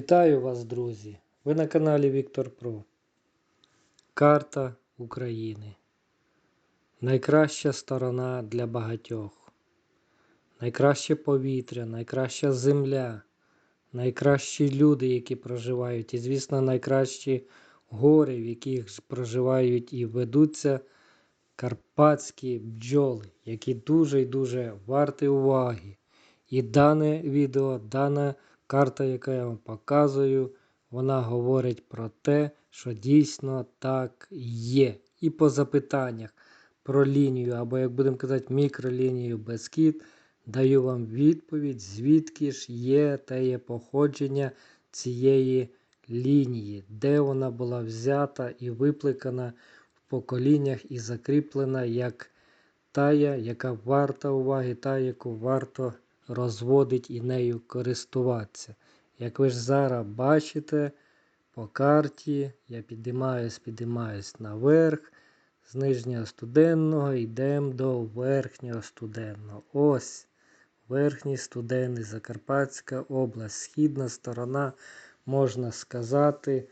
Вітаю вас, друзі! Ви на каналі Віктор Про. Карта України. Найкраща сторона для багатьох. Найкраще повітря, найкраща земля, найкращі люди, які проживають, і, звісно, найкращі гори, в яких проживають і ведуться карпатські бджоли, які дуже і дуже варті уваги. І дане відео, дана карта, яку я вам показую, вона говорить про те, що дійсно так є. І по запитаннях про лінію, або, як будемо казати, мікролінію Бескід, даю вам відповідь, звідки ж є те є походження цієї лінії, де вона була взята і випликана в поколіннях і закріплена як тая, яка варта уваги, та, яку варто розводить і нею користуватися. Як ви ж зараз бачите по карті, я підіймаюсь, підіймаюсь наверх, з нижнього студенного йдемо до верхнього студенного. Ось верхній студенний Закарпатська область, східна сторона, можна сказати,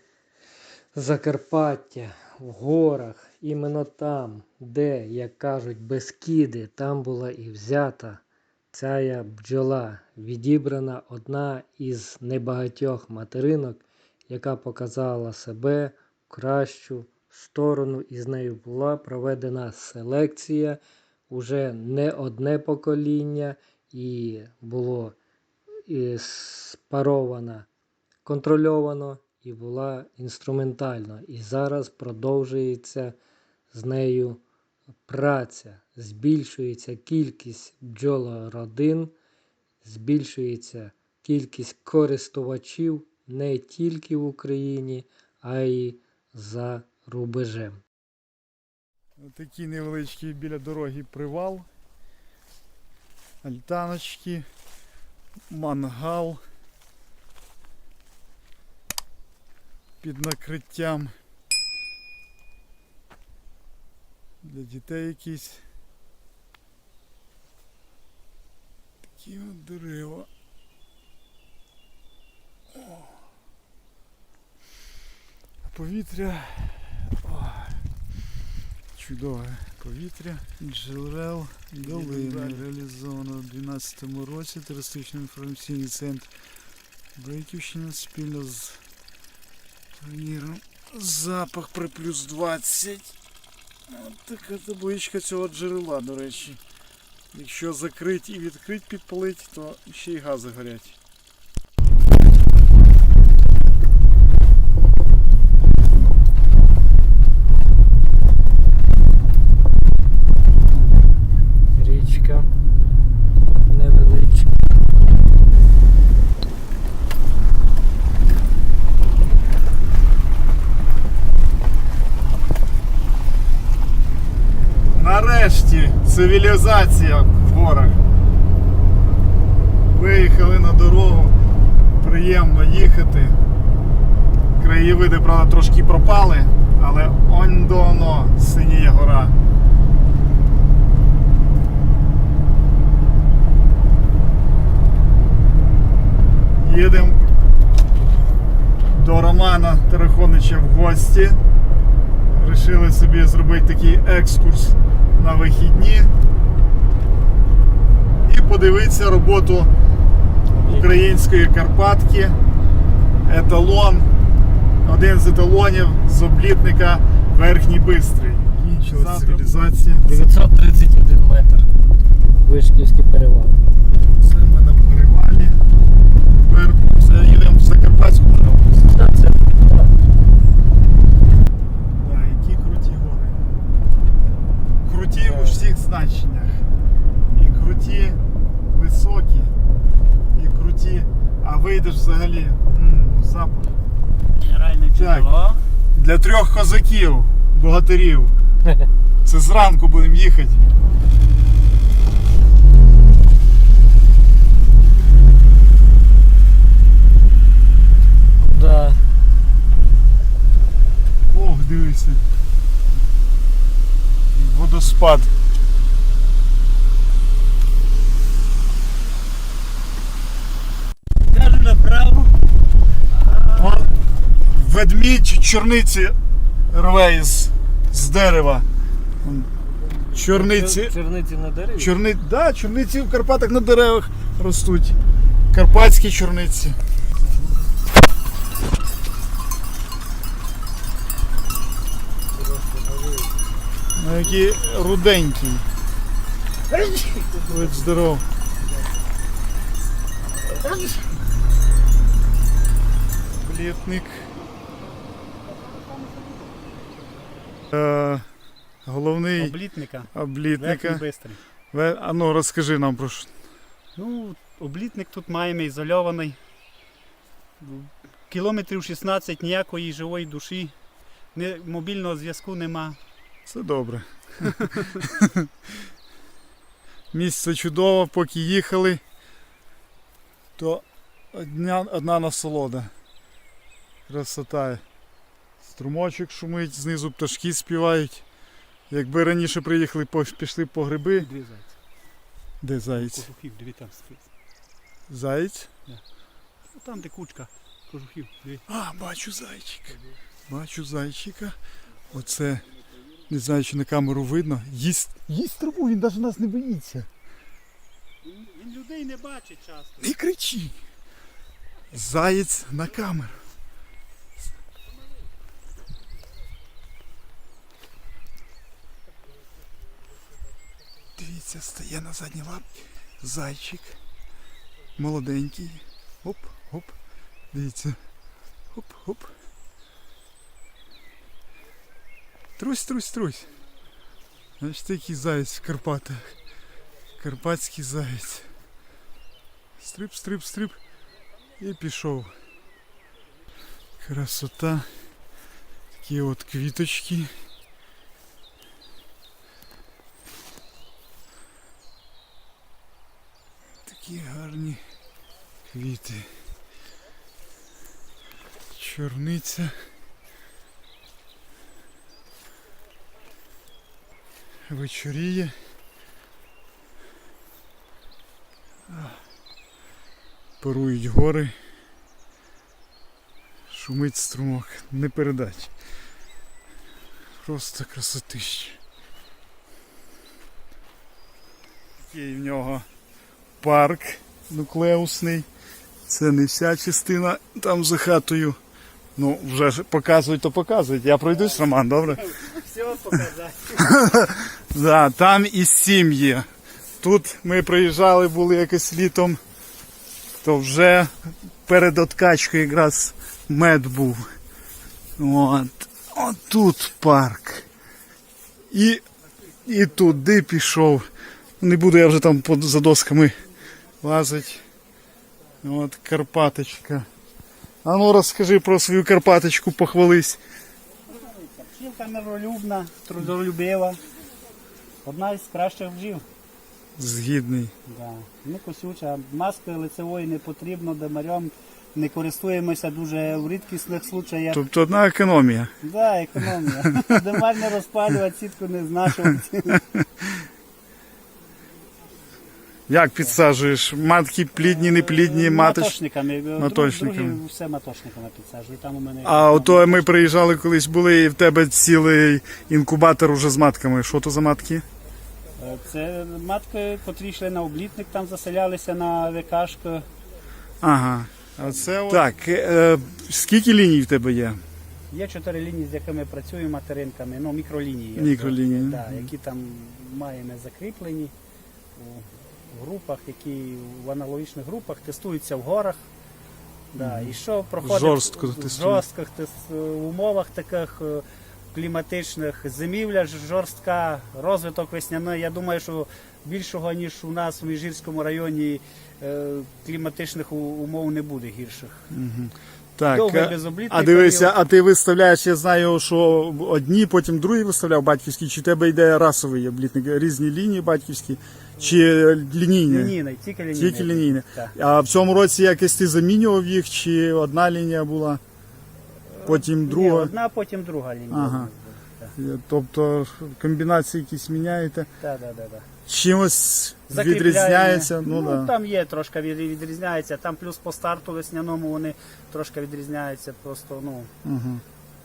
Закарпаття в горах, іменно там, де, як кажуть, Бескіди, там була і взята ця бджола, відібрана одна із небагатьох материнок, яка показала себе в кращу сторону, і з нею була проведена селекція уже не одне покоління, і було і спарована контрольовано і була інструментально. І зараз продовжується з нею праця, збільшується кількість бджолородин, збільшується кількість користувачів не тільки в Україні, а й за рубежем. Такий невеличкий біля дороги привал. Альтаночки, мангал під накриттям. Для дітей якісь. Такі от дерева. О. Повітря. Ой. Чудове повітря. Джерел долини реалізовано у 2012 році туристично інформаційний центр Бриківщина спільно з турніром Запах при плюс 20. От така табличка цього джерела, до речі. Якщо закрить і відкрить підпалить, то ще й гази горять. Цивілізація в горах. Виїхали на дорогу, приємно їхати. Краєвиди, правда, трошки пропали, але он до оно синіє гора. Їдемо до Романа Терехонича в гості. Рішили собі зробити такий екскурс на вихідні і подивитися роботу української Карпатки. Еталон. Один з еталонів з облітника Верхній Бистрий. Кінчилась цивілізація. 931 метр. Вишківський перевал. Це ми на перевалі. Тепер все, їдемо в Закарпатську область. Та це Да, які круті гори. Круті значеннях. І круті, високі, і круті. А вийдеш взагалі м, запах. Реально Так. Для трьох козаків, богатирів. Це зранку будемо їхати. Да. Ох, дивися. Водоспад. Ведмідь чорниці рве із, з дерева. Вон, Чорниці. На дереві? Чорни... Да, чорниці в Карпатах на деревах ростуть. Карпатські чорниці. Ну, які руденькі. Будь здоров. Блітник. Е, головний Облітника. облітника. Бистрий. Ве- А ну розкажи нам про що. Ну, облітник тут маємо ізольований. Кілометрів 16 ніякої живої душі. Не, мобільного зв'язку нема. Це добре. Місце чудово, поки їхали, то одна, одна насолода. Красота. Струмочок шумить, знизу пташки співають. Якби раніше приїхали, пішли по гриби. Дві зайці. Де заєць? Кожухів, дві там спить. Заєць? Ну, Там, де кучка кожухів, дві. А, бачу зайчика. Бачу зайчика. Оце, не знаю, чи на камеру видно. Їсть, їсть траву, він навіть нас не боїться. Він, він людей не бачить часто. Не кричи. Заєць на камеру. Дивіться, стає на задні лапки. Зайчик. Молоденький. Оп, оп. Дивіться. Оп, оп. Трусь, трусь, трусь. Значить, який заєць в Карпатах. Карпатський заєць. Стрип, стрип, стрип. І пішов. Красота. Такі от квіточки. Такі гарні квіти. Чорниця. Вечоріє. Парують гори. Шумить струмок. Не передать. Просто красотища. Такий в нього парк нуклеусний. Це не вся частина там за хатою. Ну, вже показують, то показують. Я пройдусь, Роман, добре? Все показати. Да, там і сім'ї. Тут ми приїжджали, були якось літом, то вже перед откачкою якраз мед був. От. От тут парк. І, і туди пішов. Не буду я вже там за досками лазити. От Карпаточка. А ну розкажи про свою Карпаточку, похвались. Пчілка миролюбна, трудолюбива. Одна із кращих бджіл. Згідний. Да. Не косюча. Маски лицевої не потрібно, демарем не користуємося дуже в рідкісних случаях. Тобто одна економія. Да, економія. Демаль не розпалювати, сітку не знашувати. Як підсаджуєш? Матки плідні, не плідні, маточ. Матошниками. Маточниками. Другі все матошниками підсаджую. Там у мене А ото ми приїжджали колись були, і в тебе цілий інкубатор уже з матками. Що то за матки? Е, Це матки, котрі йшли на облітник, там заселялися на ВКшку. Ага. А це от... Так, е, скільки ліній в тебе є? Є чотири лінії, з якими працюю материнками, ну мікролінії. Мікролінії. Да, які там маємо закріплені групах, які в аналогічних групах тестуються в горах. Да, і що проходить Жорстко в жорстких умовах таких е, кліматичних, зимівля жорстка, розвиток весняний. Я думаю, що більшого, ніж у нас в Міжгірському районі е, кліматичних умов не буде гірших. Так, Довгий безоблітний а дивися, період. а ти виставляєш, я знаю, що одні, потім другі виставляв батьківські, чи в тебе йде расовий облітник, різні лінії батьківські, чи лінійні? Лінійний, тільки лінійний. Тільки лінійні. Так. А в цьому році якось ти замінював їх, чи одна лінія була, потім Ні, друга. одна, потім друга лінія. Ага. Тобто комбінації якісь міняєте. Да, да, да. Чимось відрізняється. Ну, Ну, да. там є трошки відрізняється. Там плюс по старту весняному вони трошки відрізняються. Просто ну Угу.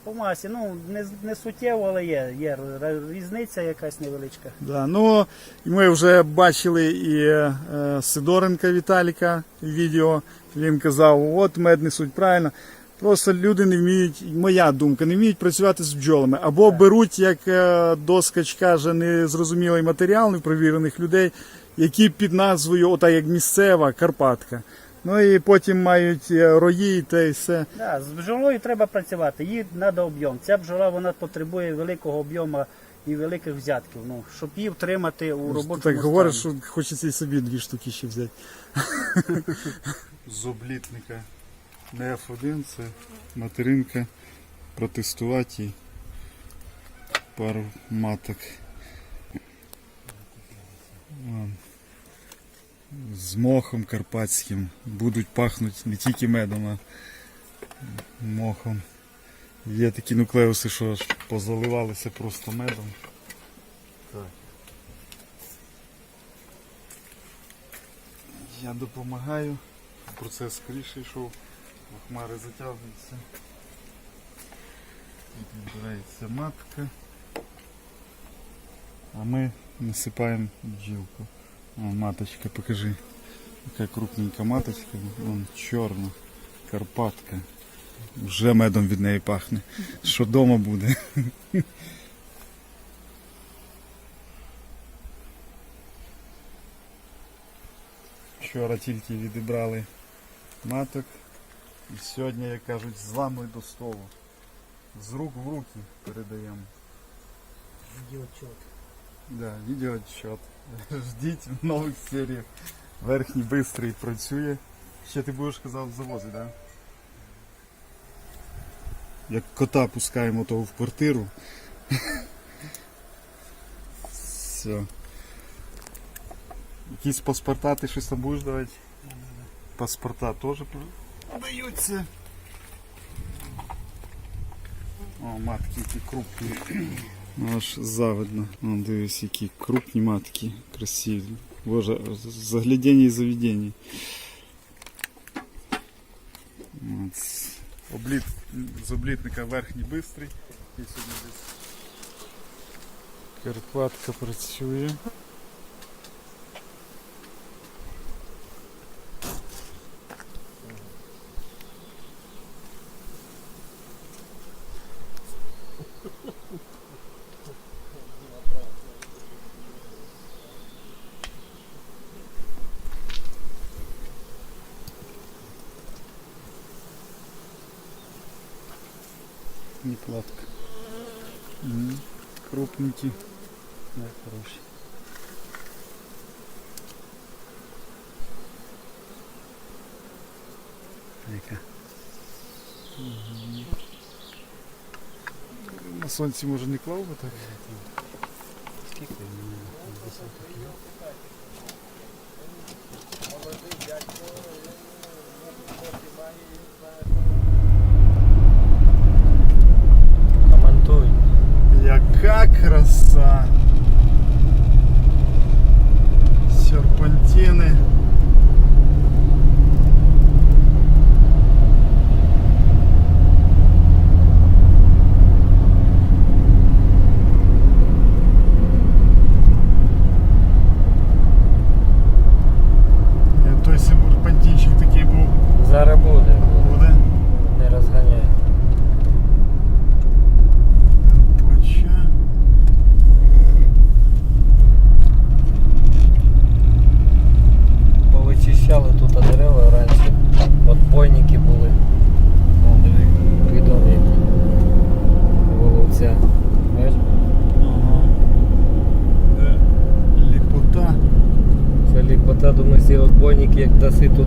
по масі. Ну не, не суттєво, але є. Є різниця якась невеличка. Да. Ну, ми вже бачили і е, Сидоренка Віталіка відео. Він казав, от мед несуть правильно. Просто люди не вміють, моя думка, не вміють працювати з бджолами. Або беруть, як е, доскач каже, незрозумілий матеріал непровірених людей, які під назвою, ота як місцева Карпатка. Ну і потім мають е, рої та й все. Да, з бджолою треба працювати, їй треба об'єм. Ця бджола вона потребує великого об'єму і великих взятків. Ну, щоб її втримати у робочому так говориш, що хочеться і собі дві штуки ще взяти. З облітника не F1, це материнка, протестувати пару маток. З мохом карпатським будуть пахнути не тільки медом, а мохом. Є такі нуклеуси, що аж позаливалися просто медом. Так. Я допомагаю. Процес скоріше йшов, хмари затягуються. Тут відбирається матка. А ми насипаємо бджілку. О, маточка, покажи. Яка крупненька маточка. Вон чорна. Карпатка. Вже медом від неї пахне. Що дома буде? Вчора тільки відібрали маток. І сьогодні, як кажуть, з лами до столу. З рук в руки передаємо. Да, відеоотчет. Ждіть в нових серіях. Верхній бистрий працює. Ще ти будеш казав завози, так? Да? Як кота пускаємо того в квартиру. Все. Якісь паспорта ти щось там будеш давати? Паспорта теж продаються. О, матки які крупні. Ну, Аж завидно. О, дивись, які крупні матки, красиві. Боже, заглядіння і заведення. От. Обліт, з облітника верхній бистрий. І сьогодні десь Карпатка працює. Некладка. М, Крупненький. Да, хороший. Яка? На сонці може не клав би так? aceito